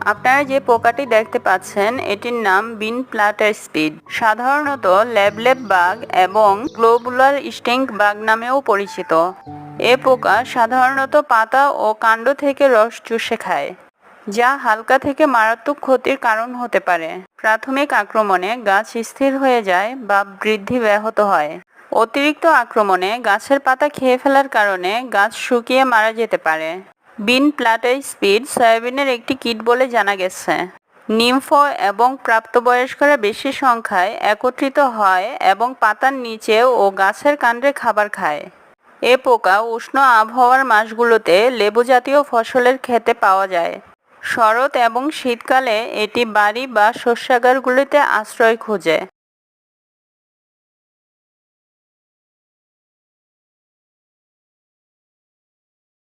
আপনারা যে পোকাটি দেখতে পাচ্ছেন, এটির নাম বিন প্লাটার স্পিড। সাধারণত ল্যাবলেব বাগ এবং গ্লোবুলার স্টিঙ্ক বাগ নামেও পরিচিত। এ পোকা সাধারণত পাতা ও কাণ্ড থেকে রস চুষে খায়, যা হালকা থেকে মারাত্মক ক্ষতির কারণ হতে পারে। প্রাথমিক আক্রমণে গাছ স্থির হয়ে যায় বা বৃদ্ধি ব্যাহত হয়। অতিরিক্ত আক্রমণে গাছের পাতা খেয়ে ফেলার কারণে গাছ শুকিয়ে মারা যেতে পারে। বিন প্লাটাই স্পিড সয়াবিনের একটি কীট বলে জানা গেছে। নিমফো এবং প্রাপ্তবয়স্করা বেশি সংখ্যায় একত্রিত হয় এবং পাতার নিচে ও গাছের কাণ্ডে খাবার খায়। এ পোকা উষ্ণ আবহাওয়ার মাসগুলোতে লেবু জাতীয় ফসলের ক্ষেতে পাওয়া যায়। শরৎ এবং শীতকালে এটি বাড়ি বা শস্যাগারগুলিতে আশ্রয় খোঁজে।